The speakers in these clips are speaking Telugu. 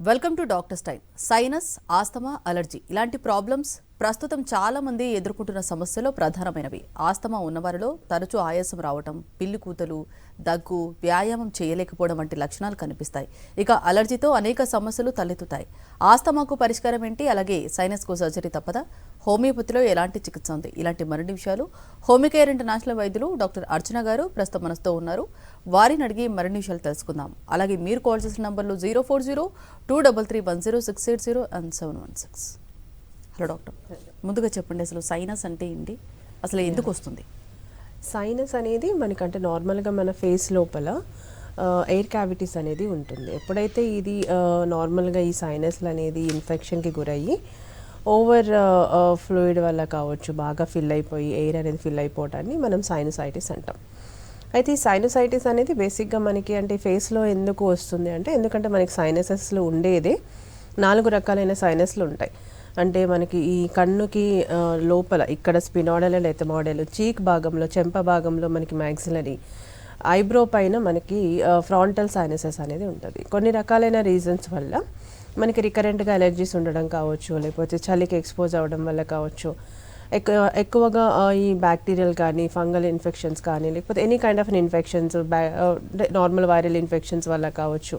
Welcome to doctors time sinus asthma allergy ఇలాంటి ప్రాబ్లమ్స్ ప్రస్తుతం చాలామంది ఎదుర్కొంటున్న సమస్యలో ప్రధానమైనవి. ఆస్తమా ఉన్నవారిలో తరచూ ఆయాసం రావటం పిల్లి కూతలు దగ్గు వ్యాయామం చేయలేకపోవడం వంటి లక్షణాలు కనిపిస్తాయి. ఇక అలర్జీతో అనేక సమస్యలు తలెత్తుతాయి. ఆస్తమాకు పరిష్కారం ఏంటి? అలాగే సైనస్కు సర్జరీ తప్పదా? హోమియోపతిలో ఎలాంటి చికిత్స ఉంది? ఇలాంటి మరిన్ని విషయాలు హోమికేర్ ఇంటర్నేషనల్ వైద్యులు డాక్టర్ అర్చన గారు ప్రస్తుతం మనతో ఉన్నారు. వారిని అడిగి మరిన్ని విషయాలు తెలుసుకుందాం. అలాగే మీరు కాల్ చేసిన నంబర్లు zero four zero two double three one zero six eight zero and seven one six. Hello doctor. ముందుగా చెప్పండి అసలు సైనస్ అంటే ఏంటి? అసలు ఎందుకు వస్తుంది? సైనస్ అనేది మనకంటే నార్మల్గా మన ఫేస్ లోపల ఎయిర్ క్యావిటీస్ అనేది ఉంటుంది. ఎప్పుడైతే ఇది నార్మల్గా ఈ సైనస్లు అనేది ఇన్ఫెక్షన్కి గురయ్యి ఓవర్ ఫ్లూయిడ్ వల్ల కావచ్చు బాగా ఫిల్ అయిపోయి ఎయిర్ అనేది ఫిల్ అయిపోవటాన్ని మనం సైనసైటిస్ అంటాం. అయితే ఈ సైనసైటిస్ అనేది బేసిక్గా మనకి అంటే ఫేస్లో ఎందుకు వస్తుంది అంటే ఎందుకంటే మనకి సైనసెస్లో ఉండేదే నాలుగు రకాలైన సైనస్లు ఉంటాయి. అంటే మనకి ఈ కన్నుకి లోపల ఇక్కడ స్పినాడల్ అండ్ మోడల్ చీక్ భాగంలో చెంప భాగంలో మనకి మ్యాక్సిలరీ ఐబ్రో పైన మనకి ఫ్రాంటల్ సైనసెస్ అనేది ఉంటుంది. కొన్ని రకాలైన రీజన్స్ వల్ల మనకి రికరెంట్గా ఎలర్జీస్ ఉండడం కావచ్చు లేకపోతే చలికి ఎక్స్పోజ్ అవ్వడం వల్ల కావచ్చు ఎక్కువ ఎక్కువగా ఈ బ్యాక్టీరియల్ కానీ ఫంగల్ ఇన్ఫెక్షన్స్ కానీ లేకపోతే ఎనీ కైండ్ ఆఫ్ ఇన్ఫెక్షన్స్ బ్యా నార్మల్ వైరల్ ఇన్ఫెక్షన్స్ వల్ల కావచ్చు.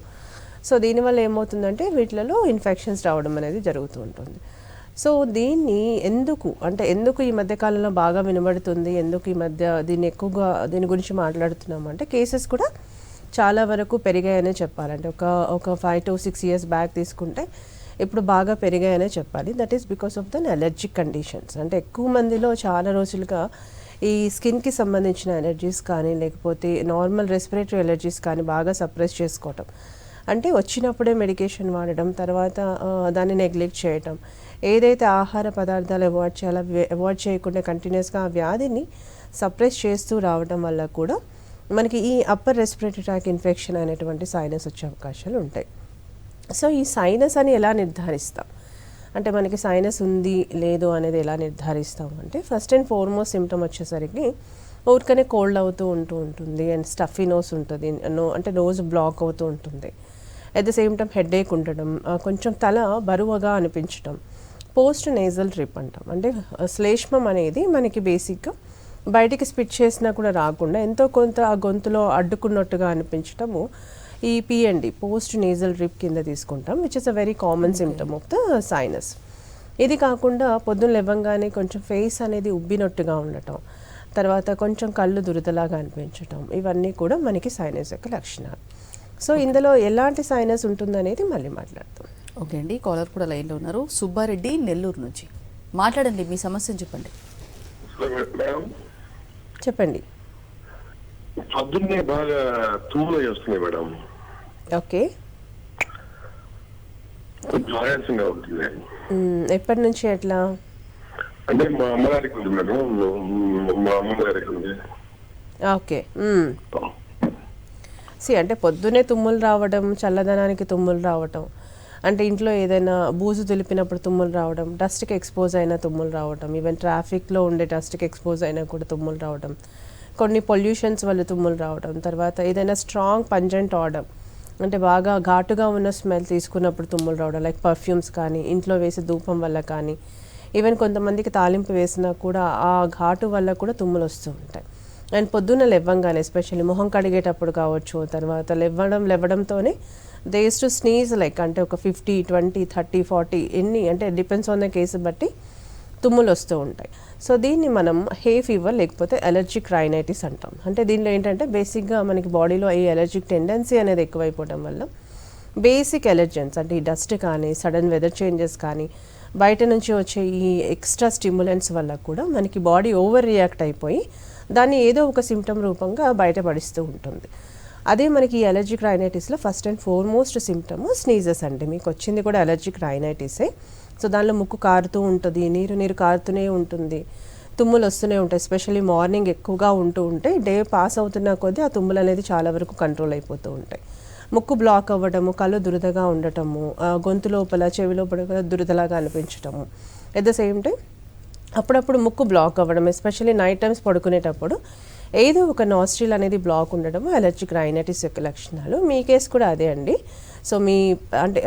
సో దీనివల్ల ఏమవుతుందంటే వీటిలలో ఇన్ఫెక్షన్స్ రావడం అనేది జరుగుతూ ఉంటుంది. సో దీన్ని ఎందుకు అంటే ఎందుకు ఈ మధ్య కాలంలో బాగా వినబడుతుంది ఎందుకు ఈ మధ్య దీన్ని ఎక్కువగా దీని గురించి మాట్లాడుతున్నాం అంటే కేసెస్ కూడా చాలా వరకు పెరిగాయనే చెప్పాలంటే ఒక ఒక five to six years back తీసుకుంటే ఇప్పుడు బాగా పెరిగాయనే చెప్పాలి. That is because of then allergic conditions అంటే ఎక్కువ మందిలో చాలా రోజులుగా ఈ స్కిన్కి సంబంధించిన ఎలర్జీస్ కానీ లేకపోతే నార్మల్ రెస్పిరేటరీ ఎలర్జీస్ కానీ బాగా సప్రెస్ చేసుకోవటం. అంటే వచ్చినప్పుడే మెడికేషన్ వాడడం తర్వాత దాన్ని నెగ్లెక్ట్ చేయటం ఏదైతే ఆహార పదార్థాలు అవాయిడ్ చేయాలో అవాయిడ్ చేయకుండా కంటిన్యూస్గా ఆ వ్యాధిని సప్రెస్ చేస్తూ రావడం వల్ల కూడా మనకి ఈ అప్పర్ రెస్పిరేటరీ ట్రాక్ ఇన్ఫెక్షన్ అనేటువంటి సైనస్ వచ్చే అవకాశాలు ఉంటాయి. సో ఈ సైనస్ అని ఎలా నిర్ధారిస్తాం? అంటే మనకి సైనస్ ఉంది లేదు అనేది ఎలా నిర్ధారిస్తాం అంటే ఫస్ట్ అండ్ ఫార్మోస్ట్ సిమ్టమ్ వచ్చేసరికి ఊరికనే కోల్డ్ అవుతూ ఉంటూ ఉంటుంది అండ్ స్టఫీ నోస్ ఉంటుంది నో అంటే నోజ్ బ్లాక్ అవుతూ ఉంటుంది. At the same time headache ఉండడం కొంచెం తల బరువుగా అనిపించడం పోస్ట్ నేజల్ ట్రిప్ అంటాం అంటే శ్లేష్మం అనేది మనకి బేసిక్గా బయటికి స్పిట్ చేసినా కూడా రాకుండా ఎంతో కొంత ఆ గొంతులో అడ్డుకున్నట్టుగా అనిపించటము ఈ పిఎండి పోస్ట్ నేజల్ డ్రిప్ కింద తీసుకుంటాం which is a very common symptom of the sinus ఇది కాకుండా పొద్దున్న లేవంగానే కొంచెం ఫేస్ అనేది ఉబ్బినట్టుగా ఉండటం తర్వాత కొంచెం కళ్ళు దురదలాగా అనిపించటం ఇవన్నీ కూడా మనకి సైనస్ యొక్క లక్షణాలు. సో ఇందులో ఎలాంటి సైనస్ ఉంటుందనేది మళ్ళీ మాట్లాడతాం ఓకే అండి కాలర్ కూడా లైన్లో ఉన్నారు. సుబ్బారెడ్డి నెల్లూరు నుంచి. మాట్లాడండి మీ సమస్యను చెప్పండి. మేడం. చెప్పండి. పొద్దున్నే బాగా తూములు వస్తున్నాయి మేడం. ఓకే. ఆయాసంగా ఉంటుంది ఎప్పటి నుంచి ఎట్లా అంటే మా అమ్మగారికి ఉంది మేడం. మా అమ్మగారికి ఉంది. ఓకే సి అంటే పొద్దునే తుమ్ములు రావడం చల్లదనానికి తుమ్ములు రావటం అంటే ఇంట్లో ఏదైనా బూజు దులిపినప్పుడు తుమ్ములు రావడం డస్ట్కి ఎక్స్పోజ్ అయిన తుమ్ములు రావడం ఈవెన్ ట్రాఫిక్లో ఉండే డస్ట్కి ఎక్స్పోజ్ అయినా కూడా తుమ్ములు రావడం కొన్ని పొల్యూషన్స్ వల్ల తుమ్ములు రావడం తర్వాత ఏదైనా స్ట్రాంగ్ పంజెంట్ ఆర్డర్ అంటే బాగా ఘాటుగా ఉన్న స్మెల్ తీసుకున్నప్పుడు తుమ్ములు రావడం లైక్ పర్ఫ్యూమ్స్ కానీ ఇంట్లో వేసే ధూపం వల్ల కానీ ఈవెన్ కొంతమందికి తాలింపు వేసినా కూడా ఆ ఘాటు వల్ల కూడా తుమ్ములు వస్తూ ఉంటాయి. అండ్ పొద్దున్న లెవ్వంగానే ఎస్పెషల్లీ మొహం కడిగేటప్పుడు కావచ్చు తర్వాత లెవ్వడం లేవడంతోనే దే టు స్నీజ్ లైక్ అంటే ఒక ఫిఫ్టీ ట్వంటీ థర్టీ ఫార్టీ ఎన్ని అంటే డిపెండ్స్ ఆన్ ద కేసు బట్టి తుమ్ములు వస్తూ ఉంటాయి. సో దీన్ని మనం హే ఫీవర్ లేకపోతే ఎలర్జిక్ రైనైటిస్ అంటాం. అంటే దీనిలో ఏంటంటే బేసిక్గా మనకి బాడీలో ఈ ఎలర్జిక్ టెండెన్సీ అనేది ఎక్కువైపోవడం వల్ల బేసిక్ ఎలర్జెన్స్ అంటే ఈ డస్ట్ కానీ సడన్ వెదర్ చేంజెస్ కానీ బయట నుంచి వచ్చే ఈ ఎక్స్ట్రా స్టిమ్యులెంట్స్ వల్ల కూడా మనకి బాడీ ఓవర్ రియాక్ట్ అయిపోయి దాన్ని ఏదో ఒక సిమ్టమ్ రూపంగా బయటపడిస్తూ ఉంటుంది. అదే మనకి ఈ allergic రైనైటిస్లో first and foremost symptom sneezes అండి. మీకు వచ్చింది కూడా అలర్జిక్ రైనైటిసే సో దానిలో ముక్కు కారుతూ ఉంటుంది నీరు నీరు కారుతూనే ఉంటుంది తుమ్ములు వస్తూనే ఉంటాయి. ఎస్పెషల్లీ మార్నింగ్ ఎక్కువగా ఉంటూ ఉంటే డే పాస్ అవుతున్న కొద్దీ ఆ తుమ్ములు అనేది చాలా వరకు కంట్రోల్ అయిపోతూ ఉంటాయి. ముక్కు బ్లాక్ అవ్వడము కళ్ళు దురదగా ఉండటము ఆ గొంతు లోపల చెవి లోపల కూడా దురదలాగా అనిపించటము. ఎట్ ద సేమ్ టైం అప్పుడప్పుడు ముక్కు బ్లాక్ అవ్వడం ఎస్పెషల్లీ నైట్ టైమ్స్ పడుకునేటప్పుడు ఏదో ఒక నాస్ట్రిల్ అనేది బ్లాక్ ఉండడం అలర్జిక్ రైనటిస్ యొక్క లక్షణాలు. మీ కేసు కూడా అదే అండి. సో మీ అంటే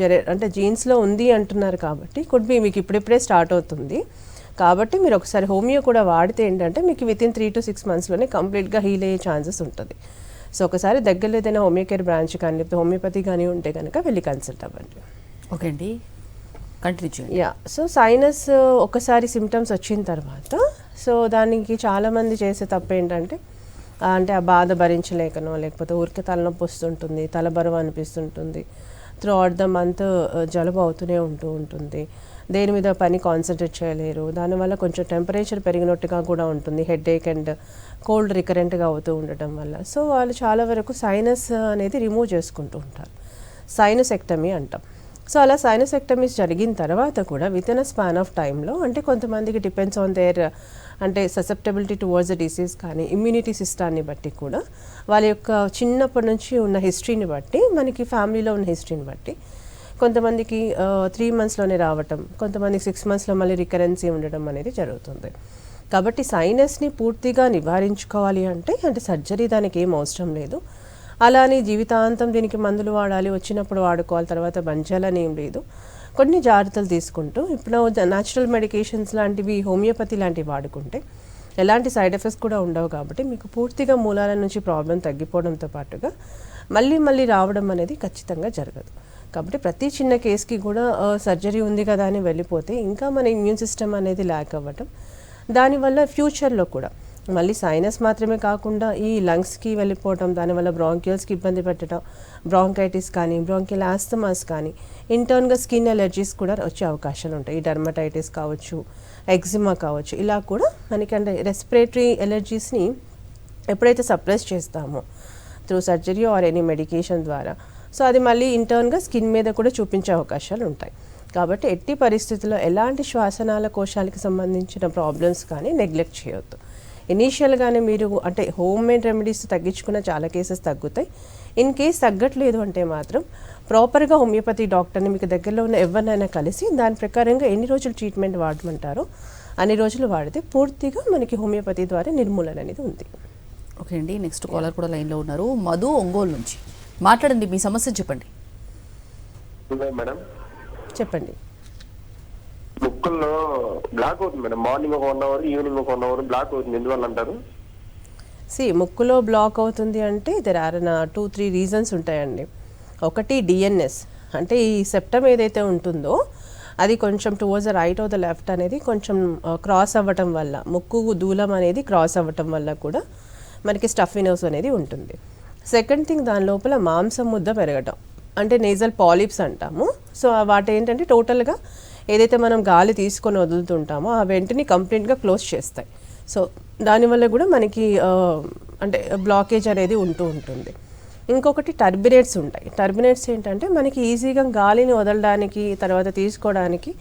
జరే అంటే జీన్స్లో ఉంది అంటున్నారు కాబట్టి కుడ్ బి మీకు ఇప్పుడిప్పుడే స్టార్ట్ అవుతుంది. కాబట్టి మీరు ఒకసారి హోమియో కూడా వాడితే ఏంటంటే మీకు within three to six మంత్స్లోనే కంప్లీట్గా హీల్ అయ్యే ఛాన్సెస్ ఉంటుంది. సో ఒకసారి దగ్గరలో ఏదైనా హోమియో కేర్ బ్రాంచ్ కానీ లేకపోతే హోమియోపతి కానీ ఉంటే కనుక వెళ్ళి కన్సల్ట్ అవ్వండి. ఓకే అండి. కంటిన్యూ చేయండి. యా సో సైనస్ ఒకసారి సిమ్టమ్స్ వచ్చిన తర్వాత సో దానికి చాలామంది చేసే తప్పు ఏంటంటే అంటే ఆ బాధ భరించలేకనో లేకపోతే ఊరికే తలనొప్పి వస్తుంటుంది తలబరువు అనిపిస్తుంటుంది త్రూ అవుట్ ద మంత్ జలుబు అవుతూనే ఉంటూ ఉంటుంది. దేని మీద పని కాన్సన్ట్రేట్ చేయలేరు. దానివల్ల కొంచెం టెంపరేచర్ పెరిగినట్టుగా కూడా ఉంటుంది. హెడ్ ఏక్ అండ్ కోల్డ్ రికరెంట్గా అవుతూ ఉండటం వల్ల. సో వాళ్ళు చాలా వరకు సైనస్ uh, అనేది రిమూవ్ చేసుకుంటూ ఉంటారు. సైనసెక్టమీ అంటాం. సో అలా సైనసెక్టమీస్ జరిగిన తర్వాత కూడా within a span of టైంలో అంటే కొంతమందికి డిపెండ్స్ ఆన్ దేర్ అంటే ససెప్టబిలిటీ టువర్డ్స్ ద డిసీజ్ కానీ ఇమ్యూనిటీ సిస్టాన్ని బట్టి కూడా వాళ్ళ యొక్క చిన్నప్పటి నుంచి ఉన్న హిస్టరీని బట్టి మనకి ఫ్యామిలీలో ఉన్న హిస్టరీని బట్టి కొంతమందికి త్రీ మంత్స్లోనే రావటం కొంతమందికి సిక్స్ మంత్స్లో మళ్ళీ రికరెన్సీ ఉండడం అనేది జరుగుతుంది. కాబట్టి సైనస్ని పూర్తిగా నివారించుకోవాలి అంటే అంటే సర్జరీ దానికి ఏం అవసరం లేదు. అలానే జీవితాంతం దీనికి మందులు వాడాలి వచ్చినప్పుడు వాడుకోవాలి తర్వాత బంచాలని ఏం లేదు. కొన్ని జాగ్రత్తలు తీసుకుంటూ ఇప్పుడు న్యాచురల్ మెడికేషన్స్ లాంటివి హోమియోపతి లాంటివి వాడుకుంటే ఎలాంటి సైడ్ ఎఫెక్ట్స్ కూడా ఉండవు కాబట్టి మీకు పూర్తిగా మూలాల నుంచి ప్రాబ్లం తగ్గిపోవడంతో పాటుగా మళ్ళీ మళ్ళీ రావడం అనేది ఖచ్చితంగా జరగదు. కాబట్టి ప్రతి చిన్న కేసుకి కూడా సర్జరీ ఉంది కదా అని వెళ్ళిపోతే ఇంకా మన ఇమ్యూన్ సిస్టమ్ అనేది ల్యాక్ అవ్వటం దానివల్ల ఫ్యూచర్లో కూడా మళ్ళీ సైనస్ మాత్రమే కాకుండా ఈ లంగ్స్కి వెళ్ళిపోవటం దానివల్ల బ్రాంక్యూల్స్కి ఇబ్బంది పెట్టడం బ్రాంకైటిస్ కానీ బ్రాంకియల్ ఆస్తమాస్ కానీ ఇంటర్న్గా స్కిన్ ఎలర్జీస్ కూడా వచ్చే అవకాశాలు ఉంటాయి. ఈ డర్మటైటిస్ కావచ్చు ఎగ్జిమా కావచ్చు ఇలా కూడా మనకి అంటే రెస్పిరేటరీ ఎలర్జీస్ని ఎప్పుడైతే సప్రెస్ చేస్తామో through surgery or any medication ద్వారా సో అది మళ్ళీ ఇంటర్న్గా స్కిన్ మీద కూడా చూపించే అవకాశాలు ఉంటాయి. కాబట్టి ఎట్టి పరిస్థితుల్లో ఎలాంటి శ్వాసనాల కోశాలకి సంబంధించిన ప్రాబ్లమ్స్ కానీ నెగ్లెక్ట్ చేయొద్దు. ఇనీషియల్గానే మీరు అంటే హోమ్ మేడ్ రెమెడీస్ తగ్గించుకున్న చాలా కేసెస్ తగ్గుతాయి. ఇన్ కేస్ తగ్గట్లేదు అంటే మాత్రం ప్రాపర్గా హోమియోపతి డాక్టర్ని మీకు దగ్గరలో ఉన్న ఎవరినైనా కలిసి దాని ప్రకారంగా ఎన్ని రోజులు ట్రీట్మెంట్ వాడమంటారో అన్ని రోజులు వాడితే పూర్తిగా మనకి హోమియోపతి ద్వారా నిర్మూలన అనేది ఉంది. ఓకే అండి నెక్స్ట్ కాలర్ కూడా లైన్లో ఉన్నారు. మధు ఒంగోలు నుంచి మాట్లాడండి మీ సమస్య చెప్పండి. మేడం. చెప్పండి. ముక్కుల్లో బ్లాక్ అవుతుంది మేడం. మార్నింగ్ ఒక వన్ అవర్ ఈవినింగ్ ఒక వన్ అవర్ బ్లాక్ అవుతుంది. ఎందువల్ల అంటారు? సి ముక్కులో బ్లాక్ అవుతుంది అంటే there are two three reasons ఉంటాయండి. ఒకటి డిఎన్ఎస్ అంటే ఈ సెప్టమ్ ఏదైతే ఉంటుందో అది కొంచెం towards the right of the left అనేది కొంచెం uh, క్రాస్ అవ్వటం వల్ల ముక్కు దూలం అనేది క్రాస్ అవ్వటం వల్ల కూడా మనకి స్టఫినోస్ అనేది ఉంటుంది. సెకండ్ థింగ్ దాని లోపల మాంసం ముద్ద పెరగటం. అంటే నేజల్ పాలిప్స్ అంటాము. సో వాటి ఏంటంటే టోటల్గా ఏదైతే మనం గాలి తీసుకొని వదులుతుంటామో ఆ వెంటనే కంప్లీట్గా క్లోజ్ చేస్తాయి. సో దానివల్ల కూడా మనకి అంటే బ్లాకేజ్ అనేది ఉంటూ ఉంటుంది. ఇంకొకటి టర్బినేట్స్ ఉంటాయి. టర్బినేట్స్ ఏంటంటే మనకి ఈజీగా గాలిని వదలడానికి తర్వాత తీసుకోవడానికి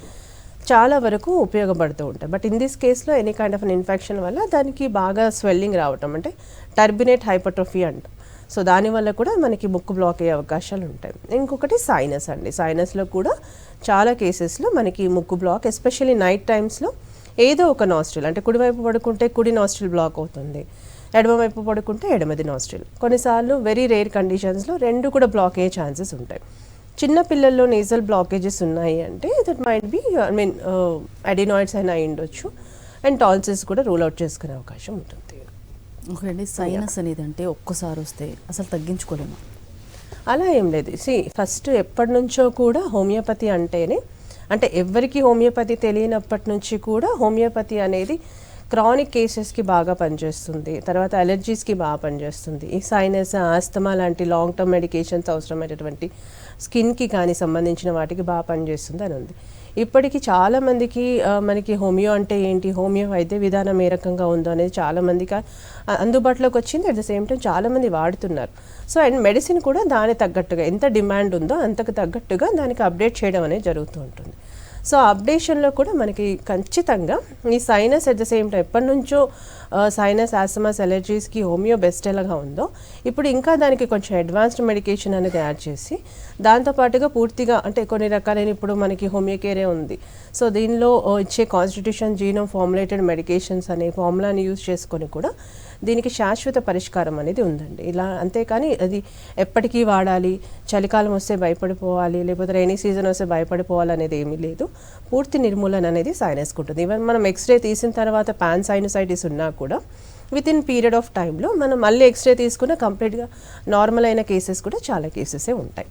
చాలా వరకు ఉపయోగపడుతూ ఉంటాయి. But in this కేస్లో any kind of an infection వల్ల దానికి బాగా స్వెల్లింగ్ రావటం అంటే టర్బినేట్ హైపర్ట్రోఫీ అంటాం. సో దానివల్ల కూడా మనకి ముక్కు బ్లాక్ అయ్యే అవకాశాలు ఉంటాయి. ఇంకొకటి సైనస్ అండి. సైనస్లో కూడా చాలా కేసెస్లో మనకి ముక్కు బ్లాక్ ఎస్పెషల్లీ నైట్ టైమ్స్లో ఏదో ఒక నాస్ట్రిల్ అంటే కుడివైపు పడుకుంటే కుడి నాస్ట్రిల్ బ్లాక్ అవుతుంది. ఎడమవైపు పడుకుంటే ఎడమది నాస్ట్రిల్ కొన్నిసార్లు వెరీ రేర్ కండిషన్స్లో రెండు కూడా బ్లాక్ అయ్యే ఛాన్సెస్ ఉంటాయి. చిన్న పిల్లల్లో నేజల్ బ్లాకేజెస్ ఉన్నాయి అంటే that might be I mean adenoids అయినా అయి ఉండొచ్చు అండ్ టాల్సెస్ కూడా రూల్ అవుట్ చేసుకునే అవకాశం ఉంటుంది. ఓకే అండి సైనస్ అనేది అంటే ఒక్కసారి వస్తే అసలు తగ్గించుకోలేము. అలా ఏం లేదు. సి ఫస్ట్ ఎప్పటి నుంచో కూడా హోమియోపతి అంటేనే అంటే ఎవరికి హోమియోపతి తెలియనప్పటి నుంచి కూడా హోమియోపతి అనేది క్రానిక్ కేసెస్కి బాగా పనిచేస్తుంది. తర్వాత అలర్జీస్కి బాగా పనిచేస్తుంది. ఈ సైనస్ ఆస్తమా లాంటి లాంగ్ టర్మ్ మెడికేషన్స్ అవసరమైనటువంటి స్కిన్కి కానీ సంబంధించిన వాటికి బాగా పనిచేస్తుంది అని ఉంది. ఇప్పటికీ చాలా మందికి మనకి హోమియో అంటే ఏంటి హోమియో వైద్య విధానం ఏ రకంగా ఉందో అనేది చాలా మందికి అందుబాటులోకి వచ్చింది. అట్ ద సేమ్ టైం చాలా మంది వాడుతున్నారు. సో అండ్ మెడిసిన్ కూడా దాని తగ్గట్టుగా ఎంత డిమాండ్ ఉందో అంతకు తగ్గట్టుగా దానికి అప్డేట్ చేయడం అనేది జరుగుతూ ఉంటుంది. సో అప్డేషన్లో కూడా మనకి ఖచ్చితంగా ఈ sinus at the same time ఎప్పటి నుంచో సైనస్ ఆస్తమాస్ ఎలర్జీస్కి హోమియో బెస్ట్ ఎలాగా ఉందో ఇప్పుడు ఇంకా దానికి కొంచెం అడ్వాన్స్డ్ మెడికేషన్ అనేది యాడ్ చేసి దాంతోపాటుగా పూర్తిగా అంటే కొన్ని రకాలైన ఇప్పుడు మనకి హోమియో కేరే ఉంది. సో దీనిలో ఇచ్చే కాన్స్టిట్యూషన్ జీనోమ్ ఫార్ములేటెడ్ మెడికేషన్స్ అనే ఫార్ములాని యూజ్ చేసుకొని కూడా దీనికి శాశ్వత పరిష్కారం అనేది ఉందండి. ఇలా అంతేకాని అది ఎప్పటికీ వాడాలి చలికాలం వస్తే భయపడిపోవాలి లేకపోతే రైనీ సీజన్ వస్తే భయపడిపోవాలి అనేది ఏమీ లేదు. పూర్తి నిర్మూలన అనేది సైనస్కి ఉంటుంది. ఈవెన్ మనం ఎక్స్రే తీసిన తర్వాత పాన్ సైనసైటిస్ ఉన్నా కూడా విత్ ఇన్ పీరియడ్ ఆఫ్ టైంలో మనం మళ్ళీ ఎక్స్రే తీసుకున్న కంప్లీట్గా నార్మల్ అయిన కేసెస్ కూడా చాలా కేసెసే ఉంటాయి.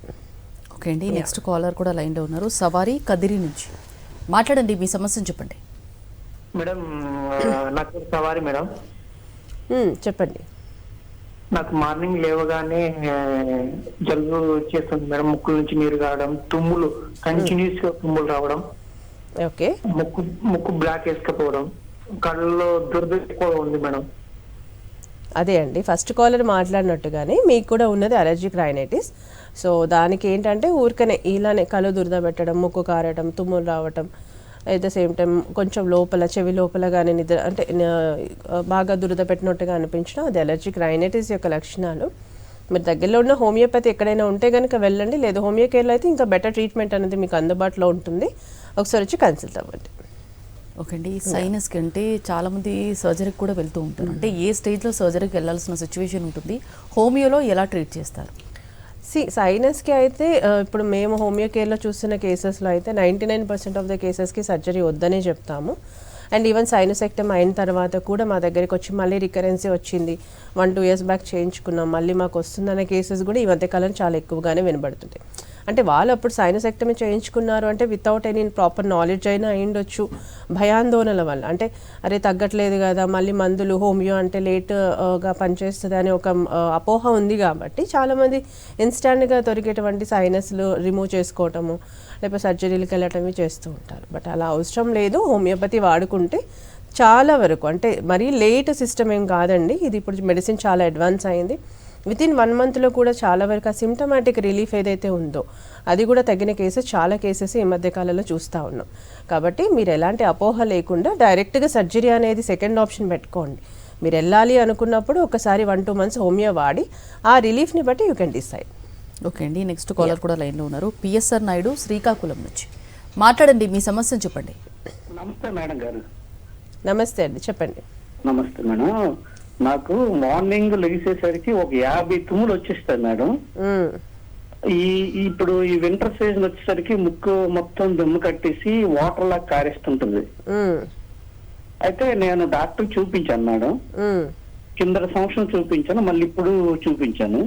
ఓకే అండి. నెక్స్ట్ కాలర్ కూడా లైన్లో ఉన్నారు. సవారీ కదిరి నుంచి. మాట్లాడండి మీ సమస్యను చెప్పండి. మేడం నాకు సవారి మేడం. చెప్పండి. నాకు మార్నింగ్ లేవగానే జలుబు చేస్తుంది మేడం. ముక్కు నుంచి నీరు కావడం తుమ్ములు కంటిన్యూస్గా తుమ్ములు రావడం. ఓకే. ముక్కు ముక్కు బ్లాక్ వేసుకపోవడం. కళ్ళలో దురద ఎక్కువ ఉంది మేడం. అదే అండి. ఫస్ట్ కాలర్ మాట్లాడినట్టుగానే మీకు కూడా ఉన్నది అలర్జిక్ రైనైటిస్ సో దానికి ఏంటంటే ఊరికనే ఇలానే కళ్ళు దురద పెట్టడం ముక్కు కారడం తుమ్ములు రావటం అట్ ద సేమ్ టైం కొంచెం లోపల చెవి లోపల కానీ నిద్ర అంటే బాగా దురద పెట్టినట్టుగా అనిపించడం అది అలర్జిక్ రైనైటిస్ యొక్క లక్షణాలు. మీరు దగ్గరలో ఉన్న హోమియోపతి ఎక్కడైనా ఉంటే కనుక వెళ్ళండి. లేదు హోమియో కేర్లో అయితే ఇంకా బెటర్ ట్రీట్మెంట్ అనేది మీకు అందుబాటులో ఉంటుంది. ఒకసారి వచ్చి కన్సల్ట్ అవ్వండి. ఓకే అండి. సైనస్కి అంటే చాలామంది సర్జరీకి కూడా వెళ్తూ ఉంటారు. అంటే ఏ స్టేజ్లో సర్జరీకి వెళ్ళాల్సిన సిచ్యువేషన్ ఉంటుంది? హోమియోలో ఎలా ట్రీట్ చేస్తారు? సి సైనస్కి అయితే uh, ఇప్పుడు మేము హోమియో కేర్లో చూస్తున్న కేసెస్లో అయితే ninety nine percent of the కేసెస్కి surgery వద్దనే చెప్తాము. అండ్ ఈవెన్ సైనసెక్టమ్ అయిన తర్వాత కూడా మా దగ్గరికి వచ్చి మళ్ళీ రికరెన్సీ వచ్చింది. వన్ టూ ఇయర్స్ బ్యాక్ చేయించుకున్నాం. మళ్ళీ మాకు వస్తుందనే కేసెస్ కూడా ఈ మధ్యకాలం చాలా ఎక్కువగానే వినబడుతుంటాయి. అంటే వాళ్ళు అప్పుడు సైనసెక్టమీ చేయించుకున్నారు అంటే వితౌట్ ఎనీ ప్రాపర్ నాలెడ్జ్ అయినా అయిండొచ్చు భయాందోళనల వల్ల. అంటే అరే తగ్గట్లేదు కదా మళ్ళీ మందులు హోమియో అంటే లేట్గా పనిచేస్తుంది అనే ఒక అపోహ ఉంది కాబట్టి చాలామంది ఇన్స్టాంట్గా దొరికేటువంటి సైనస్లు రిమూవ్ చేసుకోవటము లేకపోతే సర్జరీలకు వెళ్ళటమే చేస్తూ ఉంటారు. బట్ అలా అవసరం లేదు. హోమియోపతి వాడుకుంటే చాలా వరకు అంటే మరీ లేట్ సిస్టమ్ ఏం కాదండి. ఇది ఇప్పుడు మెడిసిన్ చాలా అడ్వాన్స్ అయింది. విత్ ఇన్ వన్ మంత్లో కూడా చాలా వరకు ఆ సిమ్టమాటిక్ రిలీఫ్ ఏదైతే ఉందో అది కూడా తగిన కేసెస్ చాలా కేసెస్ ఈ మధ్య కాలంలో చూస్తూ ఉన్నాం. కాబట్టి మీరు ఎలాంటి అపోహ లేకుండా డైరెక్ట్గా సర్జరీ అనేది సెకండ్ ఆప్షన్ పెట్టుకోండి. మీరు వెళ్ళాలి అనుకున్నప్పుడు ఒకసారి వన్ టూ మంత్స్ హోమియో వాడి ఆ రిలీఫ్ని బట్టి యూ కెన్ డిసైడ్ ఓకే అండి నెక్స్ట్ కాలర్ కూడా లైన్లో ఉన్నారు. పిఎస్ఆర్ నాయుడు శ్రీకాకుళం నుంచి. మాట్లాడండి మీ సమస్యను చెప్పండి. నమస్తే మేడం గారు. నమస్తే అండి చెప్పండి. నమస్తే మేడం. నాకు మార్నింగ్ లెగిసేసరికి ఒక యాభై తుమ్ములు వచ్చేస్తాయి మేడం. ఈ ఇప్పుడు ఈ వింటర్ సీజన్ వచ్చేసరికి ముక్కు మొత్తం దుమ్ము కట్టేసి వాటర్ లాగా కారేస్తుంటుంది. అయితే నేను డాక్టర్ చూపించాను మేడం. కింద సంవత్సరం చూపించాను మళ్ళీ ఇప్పుడు చూపించాను.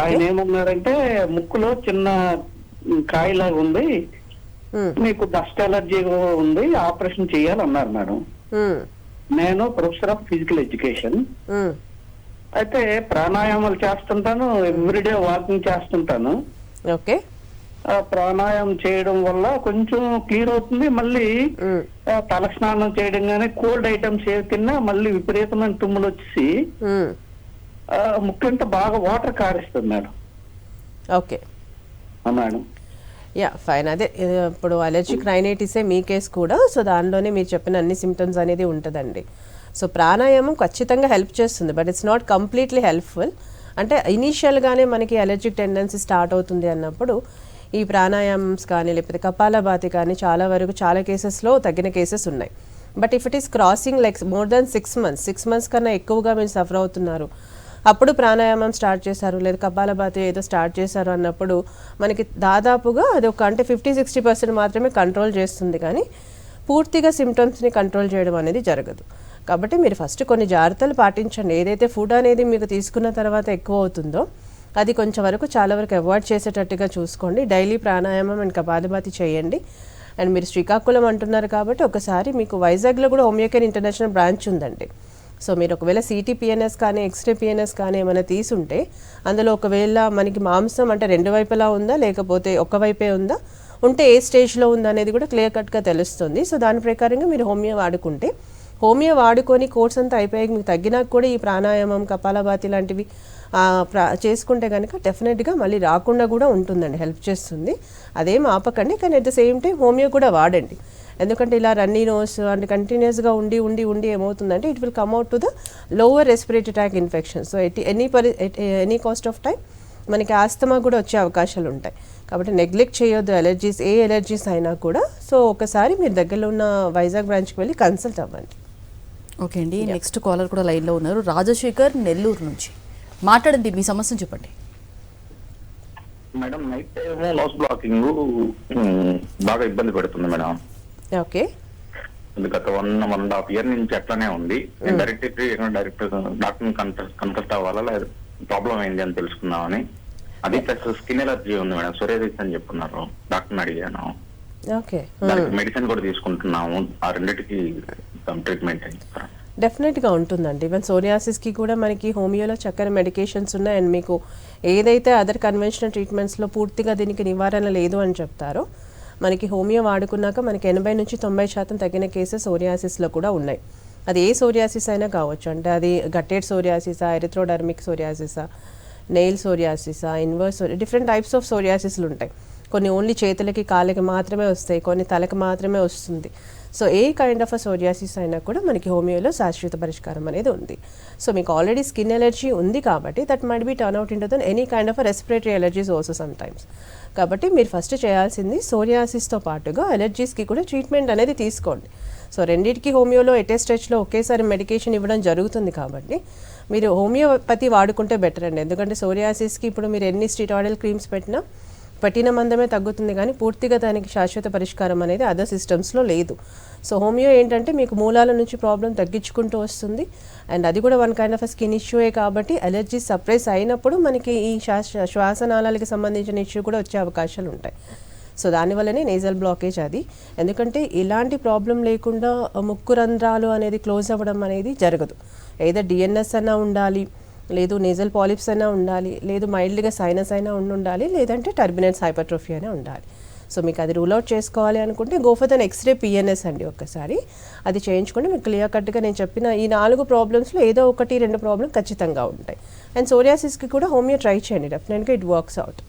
ఆయన ఏమన్నారంటే ముక్కులో చిన్న కాయలాగా ఉంది. మీకు డస్ట్ ఎలర్జీ ఉంది ఆపరేషన్ చేయాలన్నారు మేడం. నేను ప్రొఫెసర్ ఆఫ్ ఫిజికల్ ఎడ్యుకేషన్. అయితే ప్రాణాయామాలు చేస్తుంటాను ఎవ్రీడే వాకింగ్ చేస్తుంటాను ఓకే ప్రాణాయామం చేయడం వల్ల కొంచెం క్లియర్ అవుతుంది మళ్ళీ మ్మ్. ఆ, తల స్నానం చేయడం కానీ కోల్డ్ ఐటమ్స్ ఏవి తిన్నా మళ్ళీ విపరీతమైన తుమ్ములు వచ్చి మ్మ్. ఆ, ముక్కంతా బాగా water కారిస్తుంది madam okay madam yeah fine అదే ఇప్పుడు అలర్జిక్ రైనైటిసే మీ కేస్ కూడా సో దానిలోనే మీరు చెప్పిన అన్ని సిమ్టమ్స్ అనేది ఉంటుందండి. సో ప్రాణాయామం ఖచ్చితంగా హెల్ప్ చేస్తుంది but it's not completely helpful అంటే ఇనీషియల్గానే మనకి అలర్జిక్ టెండెన్సీ స్టార్ట్ అవుతుంది అన్నప్పుడు ఈ ప్రాణాయామమ్స్ కానీ లేకపోతే కపాలభాతి కానీ చాలా వరకు చాలా కేసెస్లో తగ్గిన కేసెస్ ఉన్నాయి. But if it is crossing like more than six months six months కన్నా ఎక్కువగా మీరు సఫర్ అవుతున్నారు అప్పుడు ప్రాణాయామం స్టార్ట్ చేశారు. లేదా కపాలభాతి ఏదో స్టార్ట్ చేశారు అన్నప్పుడు మనకి దాదాపుగా అది ఒక అంటే ఫిఫ్టీ సిక్స్టీ పర్సెంట్ మాత్రమే కంట్రోల్ చేస్తుంది. కానీ పూర్తిగా సిమ్టమ్స్ని కంట్రోల్ చేయడం అనేది జరగదు. కాబట్టి మీరు ఫస్ట్ కొన్ని జాగ్రత్తలు పాటించండి. ఏదైతే ఫుడ్ అనేది మీకు తీసుకున్న తర్వాత ఎక్కువ అవుతుందో అది కొంచెం వరకు చాలా వరకు అవాయిడ్ చేసేటట్టుగా చూసుకోండి. డైలీ ప్రాణాయామం అండ్ కపాలభాతి చేయండి. అండ్ మీరు శ్రీకాకుళం అంటున్నారు కాబట్టి ఒకసారి మీకు వైజాగ్లో కూడా హోమియోకేర్ ఇంటర్నేషనల్ బ్రాంచ్ ఉందండి. సో మీరు ఒకవేళ సిటీ పిఎన్ఎస్ కానీ ఎక్స్రే పిఎన్ఎస్ కానీ ఏమైనా తీసుంటే అందులో ఒకవేళ మనకి మాంసం అంటే రెండు వైపులా ఉందా? లేకపోతే ఒక వైపే ఉందా? ఉంటే ఏ స్టేజ్లో ఉందా అనేది కూడా క్లియర్ కట్గా తెలుస్తుంది. సో దాని ప్రకారంగా మీరు హోమియో వాడుకుంటే హోమియో వాడుకొని కోర్స్ అంతా అయిపోయాక మీకు తగ్గినాక కూడా ఈ ప్రాణాయామం కపాలభాతి లాంటివి ప్రా చేసుకుంటే కనుక డెఫినెట్గా మళ్ళీ రాకుండా కూడా ఉంటుందండి హెల్ప్ చేస్తుంది. అదేం ఆపకండి. కానీ at the same time homeo కూడా వాడండి. ఎందుకంటే ఇలా రన్నీ నోస్ అంటే కంటిన్యూస్గా ఉండి ఉండి ఉండి ఏమవుతుందంటే it will come out to the lower respiratory tract infection so at any పరి ఎనీ కాస్ట్ ఆఫ్ టైం మనకి ఆస్తమా కూడా వచ్చే అవకాశాలు ఉంటాయి. కాబట్టి నెగ్లెక్ట్ చేయొద్దు ఎలర్జీస్ ఏ ఎలర్జీస్ అయినా కూడా. సో ఒకసారి మీరు దగ్గరలో ఉన్న వైజాగ్ బ్రాంచ్కి వెళ్ళి కన్సల్ట్ అవ్వండి. ఓకే అండి. నెక్స్ట్ కాలర్ కూడా లైన్లో ఉన్నారు. రాజశేఖర్ నెల్లూరు నుంచి. మాట్లాడండి మీ సమస్యను చెప్పండి. Madam night time nose blocking బాగా ఇబ్బంది పెడుతుంది మేడం. ఓకే గత one one and half year నుంచి అట్లానే ఉంది. నేను direct direct doctor consult consult అవ్వాలా లేదా ప్రాబ్లం ఏంటి అని తెలుసుకుందామని. అది ప్లస్ స్కిన్ ఎలర్జీ ఉంది మేడం. సొరేసిస్ అని చెప్పున్నారు. డాక్టర్ని అడిగాను. ఓకే దానికి మెడిసిన్ కూడా తీసుకుంటున్నాము. ఆ రెండిటికి ట్రీట్మెంట్ అని చెప్పారు డెఫినెట్గా ఉంటుందండి. ఈవెన్ సోరియాసిస్కి కూడా మనకి హోమియోలో చక్కని మెడికేషన్స్ ఉన్నాయి అండ్ మీకు ఏదైతే అదర్ కన్వెన్షనల్ ట్రీట్మెంట్స్లో పూర్తిగా దీనికి నివారణ లేదు అని చెప్తారో మనకి హోమియో వాడుకున్నాక మనకి ఎనభై నుంచి తొంభై శాతం తగ్గిన కేసెస్ సోరియాసిస్లో కూడా ఉన్నాయి. అది ఏ సోరియాసిస్ అయినా కావచ్చు. అంటే అది గట్టెడ్ సోరియాసిసా ఎరిథ్రోడర్మిక్ సోరియాసిసా నెయిల్ సోరియాసిసా ఇన్వర్స్ డిఫరెంట్ టైప్స్ ఆఫ్ సోరియాసిస్లు ఉంటాయి. కొన్ని ఓన్లీ చేతులకి కాళ్ళకి మాత్రమే వస్తాయి కొన్ని తలకి మాత్రమే వస్తుంది. So a kind of a psoriasis అయినా కూడా మనకి హోమియోలో శాశ్వత పరిష్కారం అనేది ఉంది. సో మీకు ఆల్రెడీ స్కిన్ ఎలర్జీ ఉంది కాబట్టి that might be turn out into then any kind of respiratory allergies also sometimes కాబట్టి మీరు ఫస్ట్ చేయాల్సింది సోరియాసిస్తో పాటుగా ఎలర్జీస్కి కూడా ట్రీట్మెంట్ అనేది తీసుకోండి. సో రెండింటికి హోమియోలో ఎటే స్ట్రెచ్లో ఒకేసారి మెడికేషన్ ఇవ్వడం జరుగుతుంది కాబట్టి మీరు హోమియోపతి వాడుకుంటే బెటర్ అండి. ఎందుకంటే సోరియాసిస్కి ఇప్పుడు మీరు ఎన్ని స్టీరాయిడల్ క్రీమ్స్ పెట్టినా పట్టిన మందమే తగ్గుతుంది కానీ పూర్తిగా దానికి శాశ్వత పరిష్కారం అనేది అదర్ సిస్టమ్స్లో లేదు. సో హోమియో ఏంటంటే మీకు మూలాల నుంచి ప్రాబ్లం తగ్గించుకుంటూ వస్తుంది. అండ్ అది కూడా వన్ కైండ్ ఆఫ్ స్కిన్ ఇష్యూయే కాబట్టి అలర్జీ సప్రెస్ అయినప్పుడు మనకి ఈ శ్వాస శ్వాసనాళాలకి సంబంధించిన ఇష్యూ కూడా వచ్చే అవకాశాలు ఉంటాయి. సో దానివల్లనే నేజల్ బ్లాకేజ్ అది. ఎందుకంటే ఇలాంటి ప్రాబ్లం లేకుండా ముక్కు రంధ్రాలు అనేది క్లోజ్ అవ్వడం అనేది జరగదు. ఏదో డిఎన్ఎస్ అన్నా ఉండాలి లేదు నేజల్ పాలిప్స్ అయినా ఉండాలి లేదు మైల్డ్గా సైనస్ అయినా ఉండి ఉండాలి లేదంటే టర్బినెన్స్ హైపర్ట్రోఫీ అయినా ఉండాలి. సో మీకు అది రూల్ అవుట్ చేసుకోవాలి అనుకుంటే గోఫర్ దన్ ఎక్స్రే పిఎన్ఎస్ అండి ఒక్కసారి. అది చేయించుకుంటే మీకు క్లియర్ కట్గా నేను చెప్పిన ఈ నాలుగు ప్రాబ్లమ్స్లో ఏదో ఒకటి రెండు ప్రాబ్లం ఖచ్చితంగా ఉంటాయి. అండ్ సోరియాసిస్కి కూడా హోమియో ట్రై చేయండి డెఫినెట్గా ఇట్ వర్క్స్ అవుట్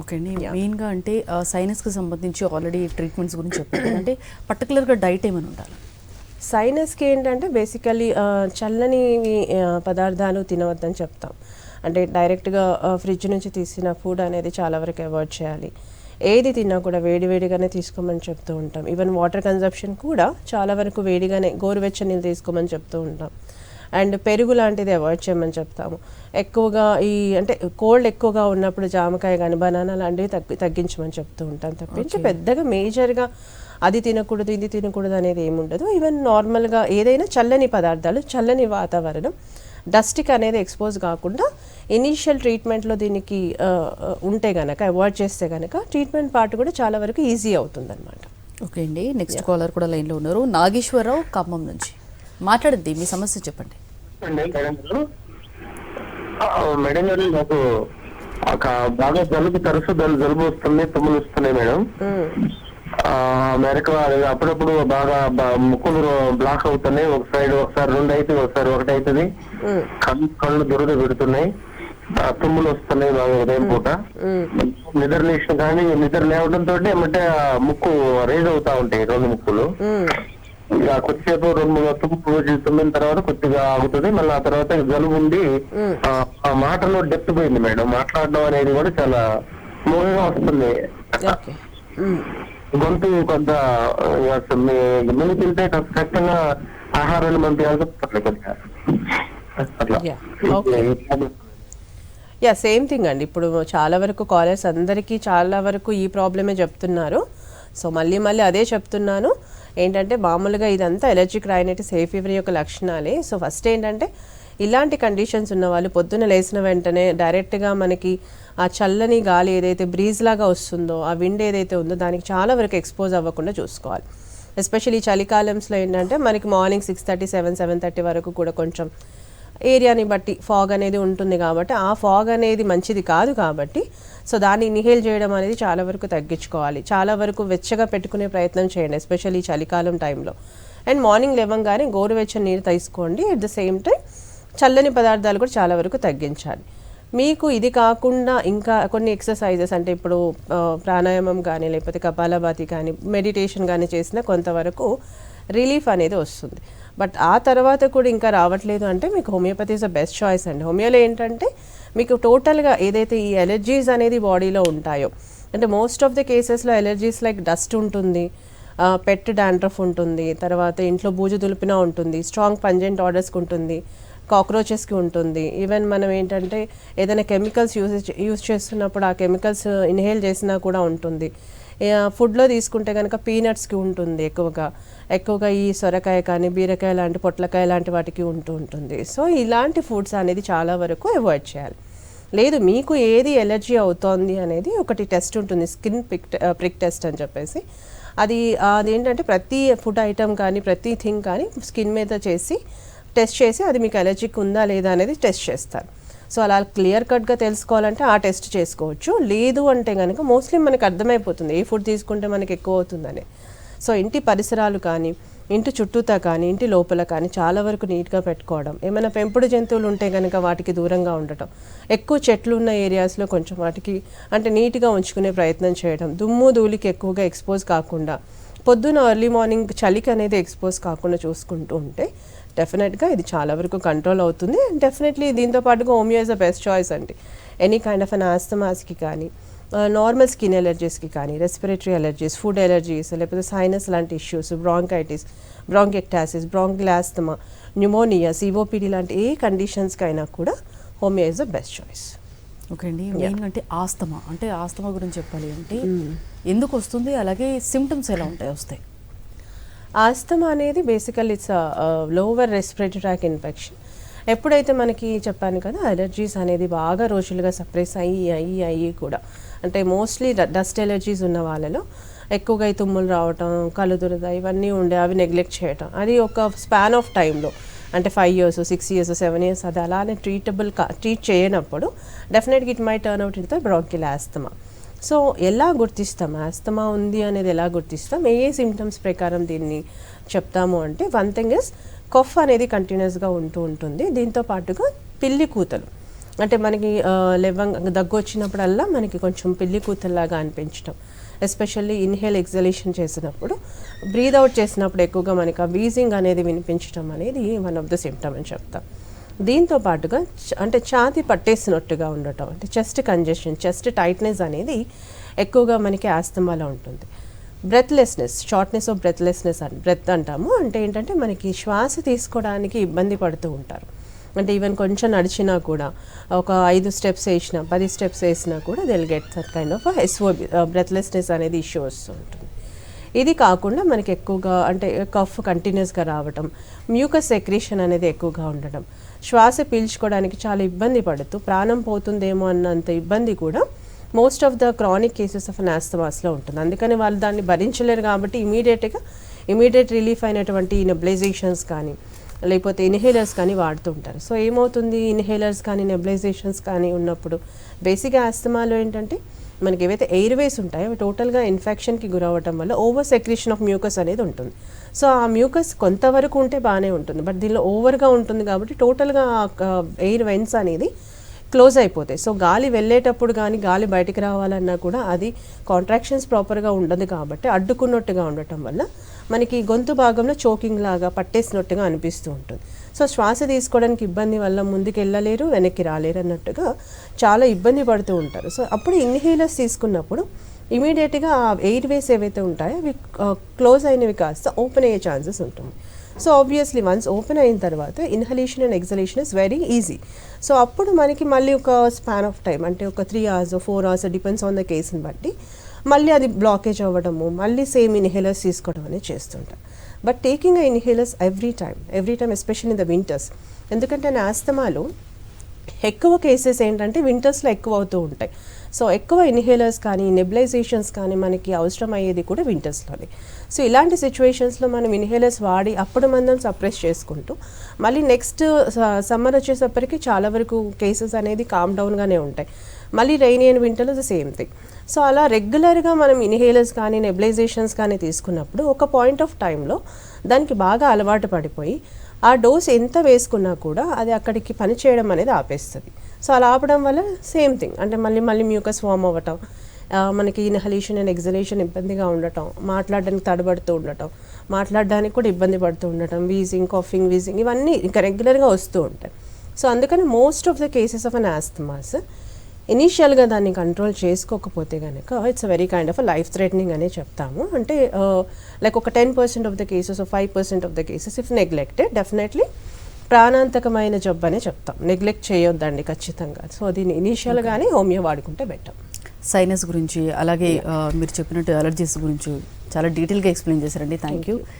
ఓకే అండి మెయిన్గా అంటే సైనస్కి సంబంధించి ఆల్రెడీ ట్రీట్మెంట్స్ గురించి చెప్పారు. అంటే పర్టికులర్గా డైట్ ఏమైనా ఉండాలి? సైనస్కి ఏంటంటే బేసికల్లీ చల్లని పదార్థాలు తినవద్దని చెప్తాం. అంటే డైరెక్ట్గా ఫ్రిడ్జ్ నుంచి తీసిన ఫుడ్ అనేది చాలా వరకు అవాయిడ్ చేయాలి. ఏది తిన్నా కూడా వేడివేడిగానే తీసుకోమని చెప్తూ ఉంటాం. ఈవెన్ వాటర్ కన్జప్షన్ కూడా చాలా వరకు వేడిగానే గోరువెచ్చని నీళ్ళు తీసుకోమని చెప్తూ ఉంటాం. అండ్ పెరుగు లాంటిది అవాయిడ్ చేయమని చెప్తాము. ఎక్కువగా ఈ అంటే కోల్డ్ ఎక్కువగా ఉన్నప్పుడు జామకాయ కానీ బనానా లాంటివి తగ్గి తగ్గించమని చెప్తూ ఉంటాం తప్పించి పెద్దగా మేజర్గా అది తినకూడదు ఇది తినకూడదు అనేది ఏముండదు. ఈవెన్ నార్మల్గా ఏదైనా చల్లని పదార్థాలు చల్లని వాతావరణం డస్ట్కి అనేది ఎక్స్పోజ్ కాకుండా ఇనీషియల్ ట్రీట్మెంట్లో దీనికి ఉంటే గనక అవాయిడ్ చేస్తే గనక ట్రీట్మెంట్ పార్ట్ కూడా చాలా వరకు ఈజీ అవుతుంది అనమాట ఓకే అండి. నెక్స్ట్ కాలర్ కూడా లైన్లో ఉన్నారు. నాగేశ్వరరావు ఖమ్మం నుంచి. మాట్లాడండి మీ సమస్య చెప్పండి. మేడం గారు. నాకు ఒక బాగా జలుబు తరచు జలు జలుబు వస్తుంది తుమ్ములు వస్తున్నాయి మేడం. మేరకు అప్పుడప్పుడు బాగా ముక్కులు బ్లాక్ అవుతున్నాయి. ఒక సైడ్ ఒకసారి రెండు అవుతుంది ఒకసారి ఒకటి అవుతుంది. కళ్ళు కళ్ళు దురద పెడుతున్నాయి. తుమ్ములు వస్తున్నాయి బాగా ఉదయం పూట. నిద్ర లేచిన కానీ నిద్ర లేవడం తోటి ఏమంటే ఆ ముక్కు రేజ్ అవుతా ఉంటాయి రెండు ముక్కులు. ఇక కొద్దిసేపు రెండు మూడు తుమ్ము రోజు తుమ్మిన తర్వాత కొద్దిగా ఆగుతుంది. మళ్ళీ ఆ తర్వాత జలుబు ఉండి ఆ, మాటలో డెప్త్ పోయింది మేడం. మాట్లాడడం అనేది కూడా చాలా మూలంగా వస్తుంది. గొంతు కొంత ఆ, అసలు మీ- ముందు తింటే కాస్త కష్టంగా ఆహారాన్ని మనం తినాల్సి వస్తుంది కొద్దిగా. యా సేమ్ థింగ్ అండి. ఇప్పుడు చాలా వరకు కాలర్స్ అందరికీ చాలా వరకు ఈ ప్రాబ్లమే చెప్తున్నారు. సో మళ్ళీ మళ్ళీ అదే చెప్తున్నాను. ఏంటంటే మామూలుగా ఇదంతా ఎలర్జిక్ రైనైటిస్ హే ఫీవర్ యొక్క లక్షణాలే. సో ఫస్ట్ ఏంటంటే ఇలాంటి కండిషన్స్ ఉన్న వాళ్ళు పొద్దున్న లేచిన వెంటనే డైరెక్ట్గా మనకి ఆ చల్లని గాలి ఏదైతే బ్రీజ్ లాగా వస్తుందో ఆ విండ్ ఏదైతే ఉందో దానికి చాలా వరకు ఎక్స్పోజ్ అవ్వకుండా చూసుకోవాలి. ఎస్పెషల్లీ చలికాలంలో ఏంటంటే మనకి morning six thirty seven seven thirty వరకు కూడా కొంచెం ఏరియాని బట్టి ఫాగ్ అనేది ఉంటుంది కాబట్టి ఆ ఫాగ్ అనేది మంచిది కాదు కాబట్టి సో దాన్ని ఇన్హేల్ చేయడం అనేది చాలా వరకు తగ్గించుకోవాలి. చాలా వరకు వెచ్చగా పెట్టుకునే ప్రయత్నం చేయండి ఎస్పెషల్లీ చలికాలం టైంలో అండ్ మార్నింగ్ లేవంగానే గోరువెచ్చని నీరు తీసుకోండి. అట్ ద సేమ్ టైం చల్లని పదార్థాలు కూడా చాలా వరకు తగ్గించాలి. మీకు ఇది కాకుండా ఇంకా కొన్ని ఎక్సర్సైజెస్ అంటే ఇప్పుడు ప్రాణాయామం కానీ లేకపోతే కపాలభాతి కానీ మెడిటేషన్ కానీ చేసినా కొంతవరకు రిలీఫ్ అనేది వస్తుంది. బట్ ఆ తర్వాత కూడా ఇంకా రావట్లేదు అంటే మీకు homeopathy is the best choice అండి. హోమియోలో ఏంటంటే మీకు టోటల్గా ఏదైతే ఈ ఎలర్జీస్ అనేది బాడీలో ఉంటాయో అంటే మోస్ట్ ఆఫ్ ద కేసెస్లో ఎలర్జీస్ లైక్ డస్ట్ ఉంటుంది పెట్ డాండ్రఫ్ ఉంటుంది తర్వాత ఇంట్లో బూజు దులిపిన ఉంటుంది స్ట్రాంగ్ పంజెంట్ ఆర్డర్స్కి ఉంటుంది కాక్రోచెస్కి ఉంటుంది. ఈవెన్ మనం ఏంటంటే ఏదైనా కెమికల్స్ యూజ్ యూజ్ చేస్తున్నప్పుడు ఆ కెమికల్స్ ఇన్హేల్ చేసినా కూడా ఉంటుంది. ఫుడ్లో తీసుకుంటే కనుక పీనట్స్కి ఉంటుంది ఎక్కువగా. ఎక్కువగా ఈ సొరకాయ కానీ బీరకాయ లాంటి పొట్లకాయ లాంటి వాటికి ఉంటూ ఉంటుంది. సో ఇలాంటి ఫుడ్స్ అనేది చాలా వరకు అవాయిడ్ చేయాలి. లేదు మీకు ఏది ఎలర్జీ అవుతోంది అనేది ఒకటి టెస్ట్ ఉంటుంది. స్కిన్ పిక్ ప్రిక్ టెస్ట్ అని చెప్పేసి. అది అదేంటంటే ప్రతి ఫుడ్ ఐటమ్ కానీ ప్రతి థింగ్ కానీ స్కిన్ మీద చేసి టెస్ట్ చేసి అది మీకు ఎలర్జీకి ఉందా లేదా అనేది టెస్ట్ చేస్తారు. సో అలా క్లియర్ కట్గా తెలుసుకోవాలంటే ఆ టెస్ట్ చేసుకోవచ్చు. లేదు అంటే కనుక మోస్ట్లీ మనకు అర్థమైపోతుంది. ఏ ఫుడ్ తీసుకుంటే మనకి ఎక్కువ అవుతుందని. సో ఇంటి పరిసరాలు కానీ ఇంటి చుట్టూతా కానీ ఇంటి లోపల కానీ చాలా వరకు నీట్గా పెట్టుకోవడం. ఏమైనా పెంపుడు జంతువులు ఉంటే కనుక వాటికి దూరంగా ఉండటం. ఎక్కువ చెట్లు ఉన్న ఏరియాస్లో కొంచెం వాటికి అంటే నీట్గా ఉంచుకునే ప్రయత్నం చేయడం. దుమ్ము ధూళికి ఎక్కువగా ఎక్స్పోజ్ కాకుండా పొద్దున ఎర్లీ మార్నింగ్ చలికి అనేది ఎక్స్పోజ్ కాకుండా చూసుకుంటూ ఉంటే డెఫినెట్గా ఇది చాలా వరకు కంట్రోల్ అవుతుంది. అండ్ డెఫినెట్లీ దీంతో పాటుగా homeo is the best choice అండి. ఎనీ కైండ్ ఆఫ్ అన్ ఆస్తమాస్కి కానీ నార్మల్ స్కిన్ ఎలర్జీస్కి కానీ రెస్పిరేటరీ ఎలర్జీస్ ఫుడ్ ఎలర్జీస్ లేకపోతే సైనస్ లాంటి issues bronchitis bronchiectasis bronchial asthma pneumonia COPD లాంటి ఏ కండిషన్స్కి అయినా కూడా homeo is the best choice okay అండి. మెయిన్ అంటే ఆస్తమా అంటే ఆస్తమా గురించి చెప్పాలి అంటే ఎందుకు వస్తుంది? అలాగే సిమ్టమ్స్ ఎలా ఉంటాయి? వస్తాయి. ఆస్తమా అనేది basically it's lower respiratory tract infection ఎప్పుడైతే మనకి చెప్పాను కదా అలర్జీస్ అనేది బాగా రోజులుగా సప్రెస్ అయ్యి అయ్యి అయ్యి కూడా అంటే మోస్ట్లీ డస్ట్ ఎలర్జీస్ ఉన్న వాళ్ళలో ఎక్కువగా ఈ తుమ్ములు రావటం కళ్ళు దురద ఇవన్నీ ఉండే అవి నెగ్లెక్ట్ చేయటం. అది ఒక స్పాన్ ఆఫ్ టైంలో అంటే five years six years seven years అది అలానే ట్రీటబుల్ ట్రీట్ చేయనప్పుడు డెఫినెట్గా ఇట్ మై టర్న్ అవుట్ ఇంత బ్రాంకిల్ ఆస్తమా సో ఎలా గుర్తిస్తాం? ఆస్తమా ఉంది అనేది ఎలా గుర్తిస్తాం? ఏ ఏ సిమ్టమ్స్ ప్రకారం దీన్ని చెప్తాము అంటే వన్ థింగ్ ఇస్ కఫ్ అనేది కంటిన్యూస్గా ఉంటూ ఉంటుంది. దీంతో పాటుగా పిల్లి కూతలు. అంటే మనకి లెవంగ్ దగ్గు వచ్చినప్పుడల్లా మనకి కొంచెం పిల్లి కూతల్లాగా అనిపించడం ఎస్పెషల్లీ ఇన్హేల్ ఎగ్జలేషన్ చేసినప్పుడు బ్రీద్ అవుట్ చేసినప్పుడు ఎక్కువగా మనకి ఆ వీజింగ్ అనేది వినిపించడం అనేది వన్ ఆఫ్ ద సిమ్టమ్ అని చెప్తాం. దీంతో పాటుగా అంటే ఛాతి పట్టేసినట్టుగా ఉండటం అంటే చెస్ట్ కంజెషన్ చెస్ట్ టైట్నెస్ అనేది ఎక్కువగా మనకి ఆస్తమాలో ఉంటుంది. బ్రెత్లెస్నెస్ షార్ట్నెస్ ఆఫ్ బ్రెత్లెస్నెస్ అని బ్రెత్ అంటాము. అంటే ఏంటంటే మనకి శ్వాస తీసుకోవడానికి ఇబ్బంది పడుతూ ఉంటారు. అంటే ఈవెన్ కొంచెం నడిచినా కూడా ఒక ఐదు స్టెప్స్ వేసినా పది స్టెప్స్ వేసినా కూడా they'll get that kind of so breathlessness అనేది ఇష్యూ వస్తూ ఉంటుంది. ఇది కాకుండా మనకి ఎక్కువగా అంటే కఫ్ కంటిన్యూస్గా రావటం మ్యూకస్ సెక్రేషన్ అనేది ఎక్కువగా ఉండటం. శ్వాస పీల్చుకోవడానికి చాలా ఇబ్బంది పడుతూ ప్రాణం పోతుందేమో అన్నంత ఇబ్బంది కూడా most of the chronic cases of నాస్తమాస్లో ఉంటుంది. అందుకని వాళ్ళు దాన్ని భరించలేరు కాబట్టి ఇమీడియట్గా ఇమీడియట్ రిలీఫ్ అయినటువంటి నెబ్లైజేషన్స్ కానీ లేకపోతే ఇన్హేలర్స్ కానీ వాడుతూ ఉంటారు. సో ఏమవుతుంది? ఇన్హేలర్స్ కానీ నెబ్లైజేషన్స్ కానీ ఉన్నప్పుడు బేసిక్గా ఆస్తమాలో ఏంటంటే మనకి ఏవైతే ఎయిర్ వేస్ ఉంటాయో అవి టోటల్గా ఇన్ఫెక్షన్కి గురవ్వటం వల్ల ఓవర్ సెక్రేషన్ ఆఫ్ మ్యూకస్ అనేది ఉంటుంది. సో ఆ మ్యూకస్ కొంతవరకు ఉంటే బాగానే ఉంటుంది. బట్ దీనిలో ఓవర్గా ఉంటుంది కాబట్టి టోటల్గా ఎయిర్ వెన్స్ అనేది క్లోజ్ అయిపోతాయి. సో గాలి వెళ్ళేటప్పుడు కానీ గాలి బయటికి రావాలన్నా కూడా అది కాంట్రాక్షన్స్ ప్రాపర్గా ఉండదు కాబట్టి అడ్డుకున్నట్టుగా ఉండటం వల్ల మనకి గొంతు భాగంలో చోకింగ్ లాగా పట్టేసినట్టుగా అనిపిస్తూ ఉంటుంది. సో శ్వాస తీసుకోవడానికి ఇబ్బంది వల్ల ముందుకు వెళ్ళలేరు వెనక్కి రాలేరు అన్నట్టుగా చాలా ఇబ్బంది పడుతూ ఉంటారు. సో అప్పుడు ఇన్హేలర్స్ తీసుకున్నప్పుడు ఇమీడియట్గా ఆ ఎయిర్ వేస్ ఏవైతే ఉంటాయో అవి క్లోజ్ అయినవి కాస్త ఓపెన్ అయ్యే ఛాన్సెస్ ఉంటుంది. సో ఆబ్వియస్లీ వన్స్ ఓపెన్ అయిన తర్వాత inhalation and exhalation is very easy. So అప్పుడు మనకి మళ్ళీ ఒక స్పాన్ ఆఫ్ టైం అంటే ఒక three hours four hours depends on the కేసుని బట్టి మళ్ళీ అది బ్లాకేజ్ అవ్వడము మళ్ళీ సేమ్ ఇన్హేలర్స్ తీసుకోవడం అనేది చేస్తుంటాం but taking a inhalers every time every time especial in the winters ఎందుకంటే నా ఆస్తమాలో ఎక్కువ కేసెస్ ఏంటంటే వింటర్స్లో ఎక్కువ అవుతూ ఉంటాయి. సో ఎక్కువ ఇన్హేలర్స్ కానీ నెబిలైజేషన్స్ కానీ మనకి అవసరం అయ్యేది కూడా వింటర్స్లోనే సో ఇలాంటి సిచ్యువేషన్స్లో మనం ఇన్హేలర్స్ వాడి అప్పుడు మనం సప్రెస్ చేసుకుంటూ మళ్ళీ నెక్స్ట్ సమ్మర్ వచ్చేసప్పటికి చాలా వరకు కేసెస్ అనేది కామ్ డౌన్గానే ఉంటాయి. మళ్ళీ రైనీ అండ్ వింటర్లో ద సేమ్ థింగ్ సో అలా రెగ్యులర్గా మనం ఇన్హేలర్స్ కానీ నెబిలైజేషన్స్ కానీ తీసుకున్నప్పుడు ఒక పాయింట్ ఆఫ్ టైంలో దానికి బాగా అలవాటు పడిపోయి ఆ డోస్ ఎంత వేసుకున్నా కూడా అది అక్కడికి పని చేయడం అనేది ఆపేస్తుంది. సో అలా ఆపడం వల్ల సేమ్ థింగ్. అంటే మళ్ళీ మళ్ళీ మ్యూకస్ ఫామ్ అవ్వటం మనకి ఇన్హలేషన్ అండ్ ఎగ్జలేషన్ ఇబ్బందిగా ఉండటం మాట్లాడడానికి తడబడుతూ ఉండటం మాట్లాడడానికి కూడా ఇబ్బంది పడుతూ ఉండటం వీజింగ్ కాఫింగ్ వీజింగ్ ఇవన్నీ ఇంకా రెగ్యులర్గా వస్తూ ఉంటాయి. సో అందుకని most of the cases of an asthmas ఇనీషియల్గా దాన్ని కంట్రోల్ చేసుకోకపోతే కనుక it's very kind of life threatening అనే చెప్తాము. అంటే లైక్ ఒక ten percent of the cases five percent of the cases if neglected definitely ప్రాణాంతకమైన జబ్బు అనే చెప్తాం. నెగ్లెక్ట్ చేయొద్దండి ఖచ్చితంగా. సో దీన్ని ఇనీషియల్గానే హోమియో వాడుకుంటే బెటర్ సైనస్ గురించి అలాగే మీరు చెప్పినట్టు అలర్జీస్ గురించి చాలా డీటెయిల్గా ఎక్స్ప్లెయిన్ చేశారండి. Thank you